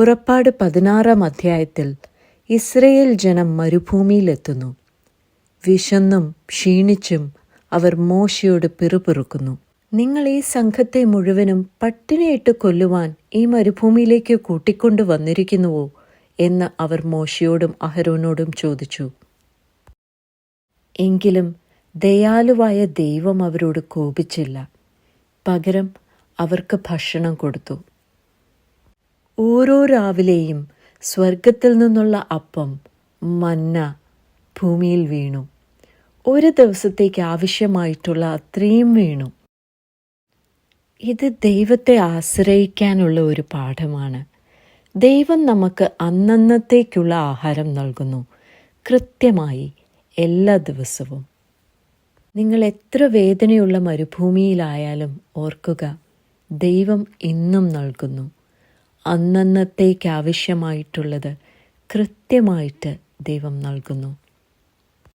പുറപ്പാട് പതിനാറാം അധ്യായത്തിൽ ഇസ്രയേൽ ജനം മരുഭൂമിയിലെത്തുന്നു. വിശന്നും ക്ഷീണിച്ചും അവർ മോശയോട് പിറുപിറുക്കുന്നു. നിങ്ങൾ ഈ സംഘത്തെ മുഴുവനും പട്ടിണിയിട്ട് കൊല്ലുവാൻ ഈ മരുഭൂമിയിലേക്ക് കൂട്ടിക്കൊണ്ടു വന്നിരിക്കുന്നുവോ? എന്ന് അവർ മോശയോടും അഹരോനോടും ചോദിച്ചു. എങ്കിലും ദയാലുവായ ദൈവം അവരോട് കോപിച്ചില്ല. പകരം അവർക്ക് ഭക്ഷണം കൊടുത്തു. ഓരോ രാവിലെയും സ്വർഗത്തിൽ നിന്നുള്ള അപ്പം മന്ന ഭൂമിയിൽ വീണു. ഒരു ദിവസത്തേക്ക് ആവശ്യമായിട്ടുള്ള അത്രയും വീണു. ഇത് ദൈവത്തെ ആശ്രയിക്കാനുള്ള ഒരു പാഠമാണ്. ദൈവം നമുക്ക് അന്നന്നത്തേക്കുള്ള ആഹാരം നൽകുന്നു. കൃത്യമായി എല്ലാ ദിവസവും. നിങ്ങൾ എത്ര വേദനയുള്ള മരുഭൂമിയിലായാലും ഓർക്കുക ദൈവം ഇന്നും നൽകുന്നു. അന്നന്നത്തേക്ക് ആവശ്യമായിട്ടുള്ളത് കൃത്യമായിട്ട് ദൈവം നൽകുന്നു.